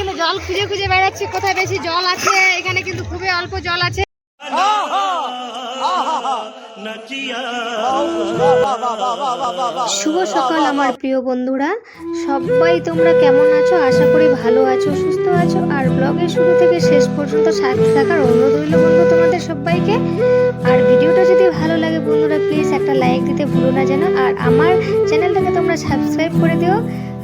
কিন্তু জল খুঁজে খুঁজে বেড়াচ্ছি, কোথায় বেশি জল আছে? এখানে কিন্তু খুবই অল্প জল আছে। শুভ সকাল আমার প্রিয় বন্ধুরা। সবাই তোমরা কেমন আছো? আশা করি ভালো আছো, সুস্থ আছো। আর ব্লগের শুরু থেকে শেষ পর্যন্ত সাথে থাকার অনুরোধ রইল বন্ধু তোমাদের সবাইকে। আর ভিডিওটা যদি ভালো লাগে বন্ধুরা প্লিজ একটা লাইক দিতে ভুলো না যেন। আর আমার চ্যানেলটাকে তোমরা সাবস্ক্রাইব করে দিও।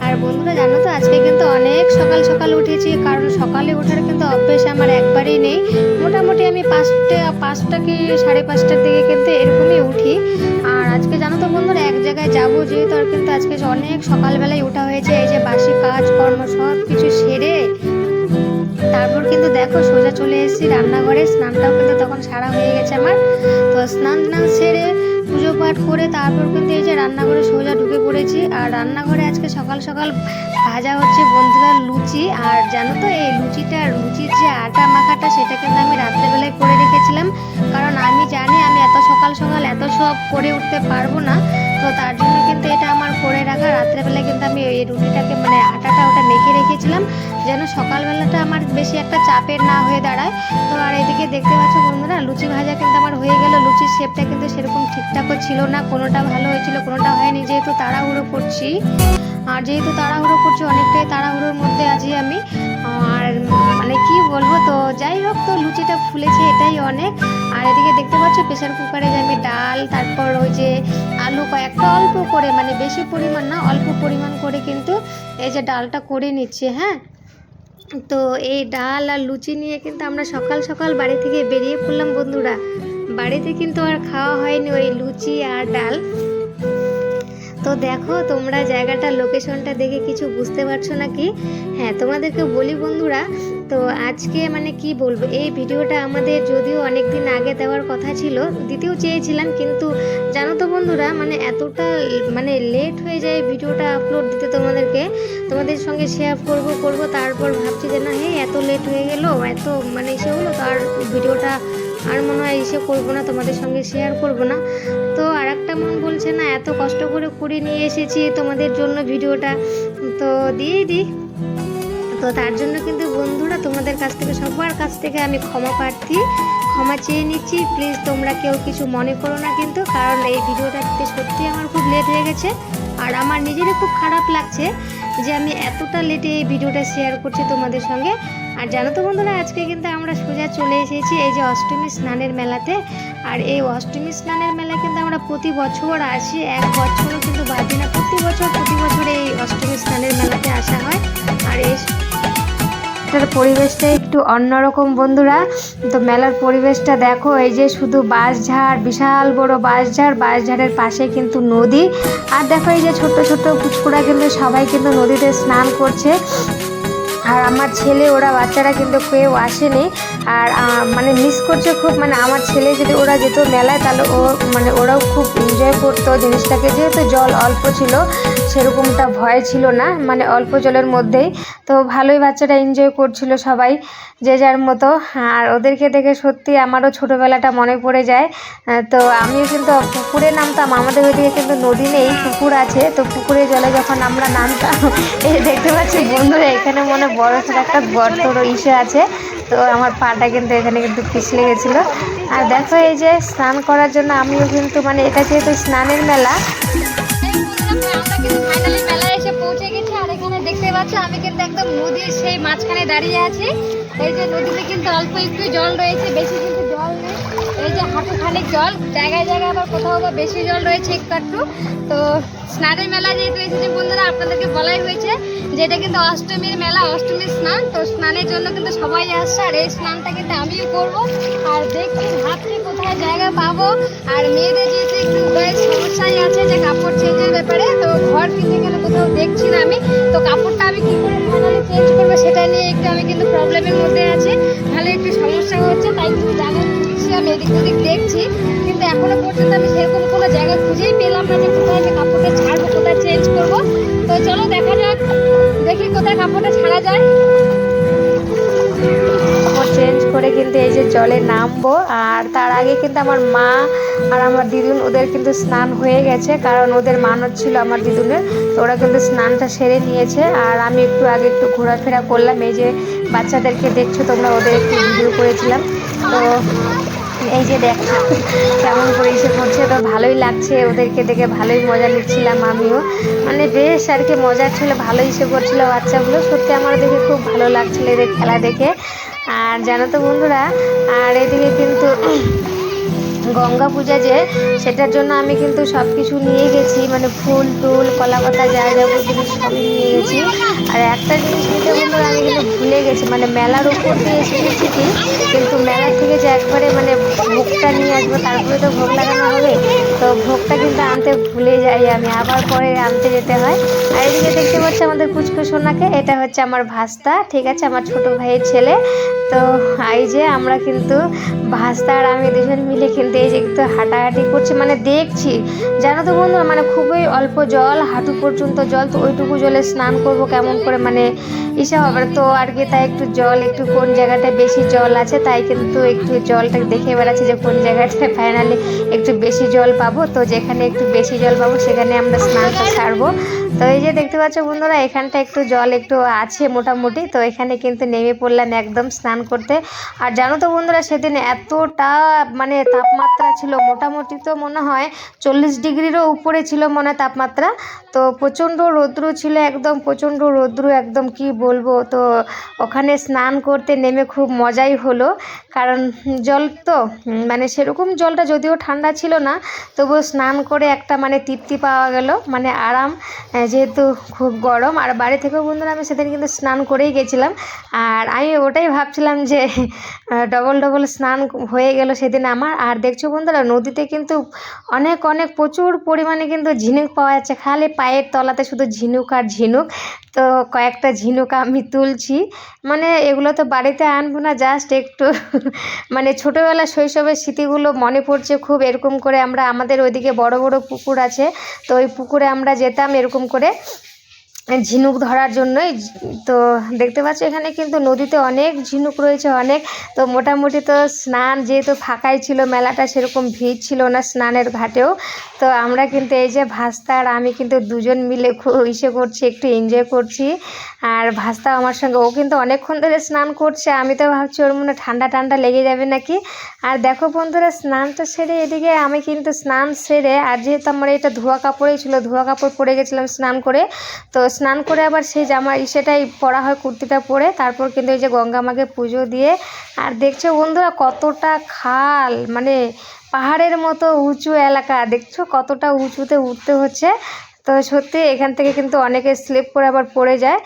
আর বন্ধুরা জানো তো, আজকে কিন্তু অনেক সকাল সকাল উঠেছি, কারণ সকালে ওঠার কিন্তু অভ্যেস আমার একবারেই নেই। মোটামুটি আমি পাঁচটা পাঁচটা কি সাড়ে পাঁচটার দিকে কিন্তু এরকমই উঠি। আর আজকে জানো তো বন্ধুরা, এক জায়গায় যাব যেহেতু আর কিন্তু আজকে অনেক সকালবেলায় ওঠা হয়েছে, এই যে বাসি কাজ, কর্ম সব কিছু সেরে তারপর কিন্তু দেখো সোজা চলে এসেছি রান্নাঘরে, স্নানটাও কিন্তু তখন সারা হয়ে গেছে আমার। তো স্নান টান সেরে পুজো পাঠ করে তারপর কিন্তু এই যে রান্নাঘরে সোজা ঢুকে পড়েছি। আর রান্নাঘরে আজকে সকাল সকাল ভাজা হচ্ছে বন্ধুরা লুচি জানো তো, এই লুচিটা, লুচির যে আটা মাখাটা সেটা কিন্তু আমি রাত্রেবেলায় করে রেখেছিলাম। কারণ আমি জানি আমি এত সকাল সকাল এত সব করে উঠতে পারব না, তো তার জন্য কিন্তু এটা আমার করে রাখা। রাত্রেবেলায় কিন্তু আমি এই রুটিটাকে মানে আটাটা ওটা মেখে রেখেছিলাম, যেন সকালবেলাটা আমার বেশি একটা চাপের না হয়ে দাঁড়ায়। তো আর এদিকে দেখতে পাচ্ছ বন্ধুরা, লুচি ভাজা কিন্তু আমার হয়ে গেল। লুচির শেপটা কিন্তু সেরকম ঠিকঠাকও ছিল না, কোনোটা ভালো হয়েছিল, কোনোটা হয়নি। যেহেতু তাড়াহুড়ো করছি, আর যেহেতু তাড়াহুড়ো করছি, অনেকটাই তাড়াহুড়োর মধ্যে আছি আমি। আর মানে কি বলব তো, যাই হোক তো লুচিটা ফুলেছে এটাই অনেক। আর এদিকে দেখতে পাচ্ছ প্রেশার কুকারে যে আমি ডাল, তারপর ওই যে আলু কয়েকটা অল্প করে মানে বেশি পরিমাণ না, অল্প পরিমাণ করে কিন্তু এই যে ডালটা করে নিচ্ছে হ্যাঁ? তো এই ডাল আর লুচি নিয়ে কিন্তু আমরা সকাল সকাল বাড়ি থেকে বেরিয়ে পড়লাম বন্ধুরা। বাড়িতে কিন্তু আর খাওয়া হয়নি ওই লুচি আর ডাল। তো দেখো, তোমরা জায়গাটা লোকেশনটা দেখে কিছু বুঝতে পারছ নাকি? হ্যাঁ তোমাদেরকে বলি বন্ধুরা, তো আজকে মানে কি বলব, এই ভিডিওটা আমাদের যদিও অনেক দিন আগে দেওয়ার কথা ছিল দিতেও চেয়েছিলাম, কিন্তু জানো তো বন্ধুরা মানে এতটা মানে লেট হয়ে যায় ভিডিওটা আপলোড দিতে তোমাদেরকে। তোমাদের সঙ্গে শেয়ার করব করব, তারপর ভাবছি যে না হ্যাঁ এত লেট হয়ে গেল, এত মানে সে হলো তার ভিডিওটা আর মনে হয় এসে করব না, তোমাদের সঙ্গে শেয়ার করব না। তো আর একটা মন বলছে না, এত কষ্ট করে করে নিয়ে এসেছি, তোমাদের জন্য ভিডিওটা তো দিয়েই দিই। তো তার জন্য কিন্তু বন্ধুরা, তোমাদের কাছ থেকে, সবার কাছ থেকে আমি ক্ষমা প্রার্থী, ক্ষমা চেয়ে নিচ্ছি। প্লিজ তোমরা কেউ কিছু মনে করো না কিন্তু, কারণ এই ভিডিওটা দিতে সত্যি আমার খুব লেট হয়ে গেছে। আর আমার নিজেরই খুব খারাপ লাগছে যে আমি এতটা লেটে এই ভিডিওটা শেয়ার করছি তোমাদের সঙ্গে। আর জানো তো বন্ধুরা, আজকে কিন্তু আমরা সোজা চলে এসেছি এই যে অষ্টমী স্নানের মেলাতে। আর এই অষ্টমী স্নানের মেলায় কিন্তু আমরা প্রতি বছর আসি, এক বছরও কিন্তু বাদি না, প্রতি বছর প্রতি বছর এই অষ্টমী স্নানের মেলাতে আসা হয়। আর এই এটার পরিবেশটা একটু অন্যরকম বন্ধুরা। তো মেলার পরিবেশটা দেখো, এই যে শুধু বাঁশঝাড়, বিশাল বড় বাঁশঝাড়, বাঁশঝাড়ের পাশে কিন্তু নদী। আর দেখো এই যে ছোট্ট ছোট্ট পুচকুরা কিন্তু সবাই কিন্তু নদীতে স্নান করছে। আর আমার ছেলে ওরা বাচ্চারা কিন্তু কেউ আসেনি। আর মানে মিস করছে খুব মানে আমার ছেলে যদি ওরা যেত মেলায়, তাহলে ও মানে ওরাও খুব এনজয় করতো জিনিসটাকে। যেহেতু জল অল্প ছিল, সেরকমটা ভয় ছিল না মানে অল্প জলের মধ্যেই। তো ভালোই বাচ্চাটা এনজয় করছিল সবাই, যে যার মতো। আর ওদেরকে দেখে সত্যি আমারও ছোটোবেলাটা মনে পড়ে যায়। তো আমিও কিন্তু পুকুরে নামতাম, আমাদের ওইদিকে কিন্তু নদী নেই, পুকুর আছে। তো পুকুরে জলে যখন আমরা নামতাম, এই দেখতে পাচ্ছি বন্ধুরা, এখানে মনে বড় একটা গর্তর ইসে আছে। তো আমার পাটা কিন্তু এখানে কিন্তু পিছলে গেছিল। আর দেখো এই যে স্নান করার জন্য আমিও কিন্তু মানে এটা যেহেতু স্নানের মেলা আমি কিন্তু একদম নদীর সেই মাঝখানে দাঁড়িয়ে আছি এই যে নদীতে কিন্তু অল্প একটু জল রয়েছে, বেশি যে হাঁটু খানিক জল, জায়গায় জায়গায় আবার কোথাও বা বেশি জল রয়েছে একটু একটু তো স্নানের মেলা যেহেতু এসেছে বন্ধুরা, আপনাদেরকে বলাই হয়েছে যে এটা কিন্তু অষ্টমীর মেলা, অষ্টমীর স্নান। তো স্নানের জন্য কিন্তু সবাই আসছে, আর এই স্নানটা কিন্তু আমিও করব। আর দেখছি ভাবছি কোথায় জায়গা পাবো। আর মেয়েদের যেহেতু একটু সমস্যাই আছে যে কাপড় চেঞ্জের ব্যাপারে, তো ঘর কিন্তু এখানে কোথাও দেখছি না আমি। তো কাপড়টা আমি কী করে ফাইনালি চেঞ্জ করব সেটা নিয়ে একটু আমি কিন্তু প্রবলেমের মধ্যে আছি। তাহলে একটু সমস্যা হচ্ছে, তাই কিন্তু জায়গা আমি এদিক ওদিক দেখছি, কিন্তু এখনও পর্যন্ত আমি সেরকম কোনো জায়গা খুঁজেই পেলাম না যে কোথায় আমি কাপড়টা ছাড়বো, কোথায় চেঞ্জ করব। তো চলো দেখা যাক, দেখি কোথায় কাপড়টা ছাড়া যায়। চেঞ্জ করে কিন্তু এই যে জলে নামবো, আর তার আগে কিন্তু আমার মা আর আমার দিদুন ওদের কিন্তু স্নান হয়ে গেছে, কারণ ওদের মানত ছিল আমার দিদুনের, তো ওরা কিন্তু স্নানটা সেরে নিয়েছে, আর আমি একটু আগে একটু ঘোরাফেরা করলাম, এই যে বাচ্চাদেরকে দেখছ তোমরা, ওদের একটু ভিডিও করেছিলাম, তো এই যে দেখো, কেমন করে এসে করছে তো ভালোই লাগছে ওদেরকে দেখে ভালোই মজা নিচ্ছিলাম আমিও। মানে বেশ আর কি মজা ছিল, ভালোই এসে করছিল বাচ্চাগুলো। সত্যি আমার দেখে খুব ভালো লাগছিল এদের খেলা দেখে। আর জানো তো বন্ধুরা, আর এদিকে কিন্তু গঙ্গা পূজা যে, সেটার জন্য আমি কিন্তু সব কিছু নিয়ে গেছি। মানে ফুল টুল, কলা পাতা যা যাব জিনিস সবই নিয়ে গেছি। আর একটা জিনিস নিতে বন্ধুরা, আমি কিন্তু ভুলে গেছি। মানে মেলার উপর দিয়ে এসেছি কি, কিন্তু মেলার থেকে যে একবারে মানে ভোগটা নিয়ে আসব, তারপরে তো ভোগ লাগানো হবে। তো ভোগটা কিন্তু আনতে ভুলে যাই আমি, আবার পরে আনতে যেতে হয়। আর এদিকে দেখতে পাচ্ছি আমাদের পুচকু সোনাকে, এটা হচ্ছে আমার ভাস্তা, ঠিক আছে? আমার ছোট ভাইয়ের ছেলে। তো এই যে আমরা কিন্তু ভাস্তা আর আমি দুজন মিলে খেলতে এসে একটু হাঁটাহাঁটি করছি মানে দেখছি। জানো তো বন্ধুরা মানে খুবই অল্প জল, হাঁটু পর্যন্ত জল, তো ওইটুকু জলে স্নান করব কেমন করে মানে ইসে হবে তো আর কি, তাই একটু জল, একটু কোন জায়গাটায় বেশি জল আছে, তাই কিন্তু একটু জলটা দেখে বেড়াচ্ছি যে কোন জায়গাটায় ফাইনালি একটু বেশি জল পাবো। তো যেখানে একটু বেশি জল পাবো, সেখানে আমরা স্নানটা ছাড়বো তো এই যে দেখতে পাচ্ছ বন্ধুরা, এখানটা একটু জল একটু আছে মোটামুটি, তো এখানে কিন্তু নেমে পড়লাম একদম স্নান করতে। আর জানো তো বন্ধুরা, সেদিন এতটা মানে তাপমাত্রা ছিল, মোটামুটি তো মনে হয় চল্লিশ ডিগ্রিরও উপরে ছিল মনে তাপমাত্রা। তো প্রচণ্ড রৌদ্র ছিল, একদম প্রচণ্ড রৌদ্র, একদম কি বলব, তো ওখানে স্নান করতে নেমে খুব মজাই হলো। কারণ জল তো মানে সেরকম জলটা যদিও ঠান্ডা ছিল না, তবুও স্নান করে একটা মানে তৃপ্তি পাওয়া গেল। মানে আরাম যেহেতু খুব গরম। আর বাড়ি থেকেও বন্ধুরা, আমি সেদিন কিন্তু স্নান করেই গেছিলাম। আর আমি ওটাই ভাবছিলাম যে ডবল ডবল স্নান হয়ে গেল সেদিন আমার। আর দেখছ বন্ধুরা, নদীতে কিন্তু অনেক অনেক প্রচুর পরিমাণে কিন্তু ঝিনুক পাওয়া যাচ্ছে। খালি পায়ের তলাতে শুধু ঝিনুক আর ঝিনুক। তো কয়েকটা ঝিনুক আমি তুলছি। মানে এগুলো তো বাড়িতে আনব না জাস্ট একটু মানে ছোটোবেলা শৈশবের স্মৃতিগুলো মনে পড়ছে খুব। এরকম করে আমরা, আমাদের ওইদিকে বড় বড় পুকুর আছে, তো ওই পুকুরে আমরা যেতাম এরকম করে। ঝিনুক ধরার জন্যই, তো দেখতে পাচ্ছ এখানে কিন্তু নদীতে অনেক ঝিনুক রয়েছে, অনেক। তো মোটামুটি তো স্নান যেহেতু ফাঁকাই ছিল, মেলাটা সেরকম ভিড় ছিল না স্নানের ঘাটেও। তো আমরা কিন্তু এই যে ভাস্তা আর আমি কিন্তু দুজন মিলে ইসে করছি, একটু এনজয় করছি। আর ভাস্তা আমার সঙ্গে, ও কিন্তু অনেকক্ষণ ধরে স্নান করছে, আমি তো ভাবছি ওর মনে ঠান্ডা ঠান্ডা লেগে যাবে নাকি। আর দেখো বন্ধুরা স্নানটা সেরে এদিকে আমি কিন্তু স্নান সেরে, আর যেহেতু আমার এটা ধোয়া কাপড়েই ছিল, ধোয়া কাপড় পরে গেছিলাম স্নান করে, তো স্নান করে আবার সেই জামা সেটাই পরা হয় কুর্তিটা পরে, তারপর কিন্তু এই যে গঙ্গা মাকে পুজো দিয়ে। আর দেখছ বন্ধুরা কতটা খাল মানে পাহাড়ের মতো উঁচু এলাকা, দেখছ কতটা উঁচুতে উঠতে হচ্ছে। তো সত্যি এখান থেকে কিন্তু অনেকে স্লিপ করে আবার পড়ে যায়।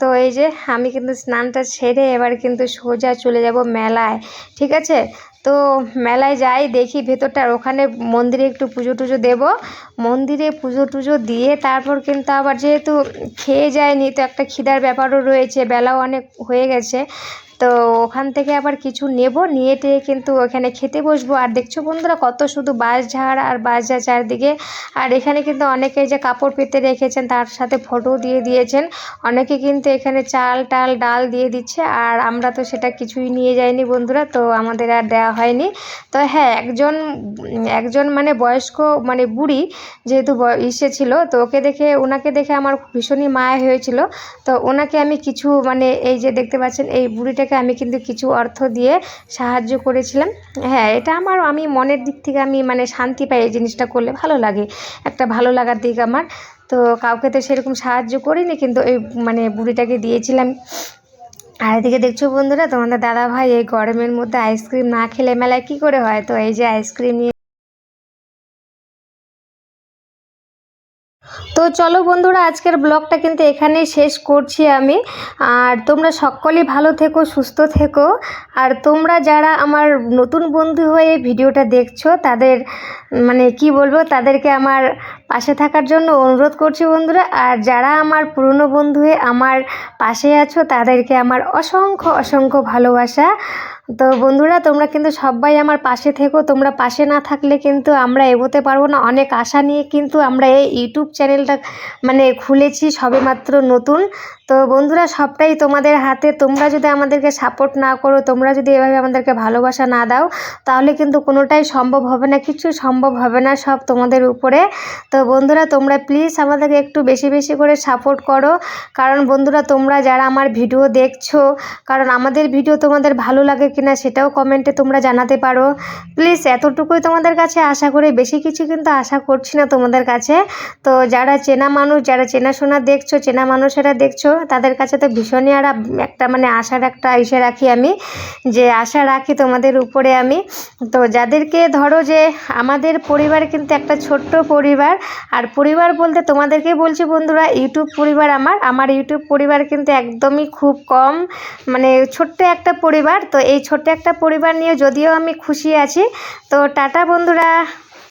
তো এই যে আমি কিন্তু স্নানটা সেরে এবার কিন্তু সোজা চলে যাব মেলায়, ঠিক আছে? তো মেলায় যাই, দেখি ভেতরটা ওখানে মন্দিরে একটু পুজো টুজো দেবো। মন্দিরে পুজো টুজো দিয়ে তারপর কিন্তু আবার যেহেতু খেয়ে যায়নি, তো একটা খিদার ব্যাপারও রয়েছে। বেলাও অনেক হয়ে গেছে। তো ওখান থেকে আবার কিছু নেব, নিয়ে টেয়ে কিন্তু ওখানে খেতে বসবো। আর দেখছ বন্ধুরা, কত শুধু বাস বাঁশঝাড় আর বাঁশঝাড় চারদিকে। আর এখানে কিন্তু অনেকে যে কাপড় পেতে রেখেছেন, তার সাথে ফটো দিয়ে দিয়েছেন। অনেকে কিন্তু এখানে চাল টাল, ডাল দিয়ে দিচ্ছে। আর আমরা তো সেটা কিছুই নিয়ে যাইনি বন্ধুরা, তো আমাদের আর দেওয়া হয়নি। তো হ্যাঁ একজন একজন মানে বয়স্ক মানে বুড়ি যেহেতু ইসে ছিল, তো ওকে দেখে, ওনাকে দেখে আমার ভীষণই মায়া হয়েছিল। তো ওনাকে আমি কিছু মানে এই যে দেখতে পাচ্ছেন, এই বুড়িটাকে আমি কিন্তু কিছু অর্থ দিয়ে সাহায্য করেছিলাম। হ্যাঁ এটা আমার, আমি মনের দিক থেকে আমি মানে শান্তি পাই এই জিনিসটা করলে ভালো লাগে। একটা ভালো লাগার দিক আমার। তো কাউকে তো সেরকম সাহায্য করিনি কিন্তু এই মানে বুড়িটাকে দিয়েছিলাম। আর এদিকে দেখছ বন্ধুরা, তোমাদের দাদা ভাই এই গরমের মধ্যে আইসক্রিম না খেলে মেলায় কি করে হয়? তো এই যে আইসক্রিম নিয়ে তো চলো বন্ধুরা, আজকের ব্লগটা কিন্তু এখানেই শেষ করছি আমি। আর তোমরা সকলেই ভালো থেকো, সুস্থ থেকো। আর তোমরা যারা আমার নতুন বন্ধু হয়ে ভিডিওটা দেখছ, তাদের মানে কি বলব, তাদেরকে আমার পাশে থাকার জন্য অনুরোধ করছি বন্ধুরা। আর যারা আমার পুরনো বন্ধু হয়ে আমার পাশে আছো, তাদেরকে আমার অসংখ্য অসংখ্য ভালোবাসা। তো বন্ধুরা, তোমরা কিন্তু সবাই আমার পাশে থেকো। তোমরা পাশে না থাকলে কিন্তু আমরা এগোতে পারব না। অনেক আশা নিয়ে কিন্তু আমরা এই ইউটিউব চ্যানেলটা মানে খুলেছি সবেমাত্র নতুন। তো বন্ধুরা, সবটাই তোমাদের হাতে। তোমরা যদি আমাদেরকে সাপোর্ট না করো, তোমরা যদি এভাবে আমাদেরকে ভালোবাসা না দাও, তাহলে কিন্তু কোনোটাই সম্ভব হবে না, কিছু সম্ভব হবে না সব তোমাদের উপরে। তো বন্ধুরা, তোমরা প্লিজ আমাদেরকে একটু বেশি বেশি করে সাপোর্ট করো। কারণ বন্ধুরা, তোমরা যারা আমার ভিডিও দেখছ, কারণ আমাদের ভিডিও তোমাদের ভালো লাগে কিনা সেটাও কমেন্টে তোমরা জানাতে পারো। প্লিজ এতটুকুই তোমাদের কাছে আশা করি, বেশি কিছু কিন্তু আশা করছি না তোমাদের কাছে। তো যারা চেনা মানুষ, যারা চেনাশোনা দেখছ, চেনা মানুষেরা দেখছ, তাদের কাছে তো ভীষণই আর একটা মানে আশার একটা ইসে রাখি আমি, যে আশা রাখি তোমাদের উপরে আমি। তো যাদেরকে ধরো যে আমাদের পরিবার কিন্তু একটা ছোট্ট পরিবার, আর পরিবার বলতে তোমাদেরকেই বলছি বন্ধুরা ইউটিউব পরিবার আমার। আমার ইউটিউব পরিবার কিন্তু একদমই খুব কম মানে ছোট্ট একটা পরিবার। তো এই ছোট্ট একটা পরিবার নিয়ে যদিও আমি খুশি আছি। তো টাটা বন্ধুরা।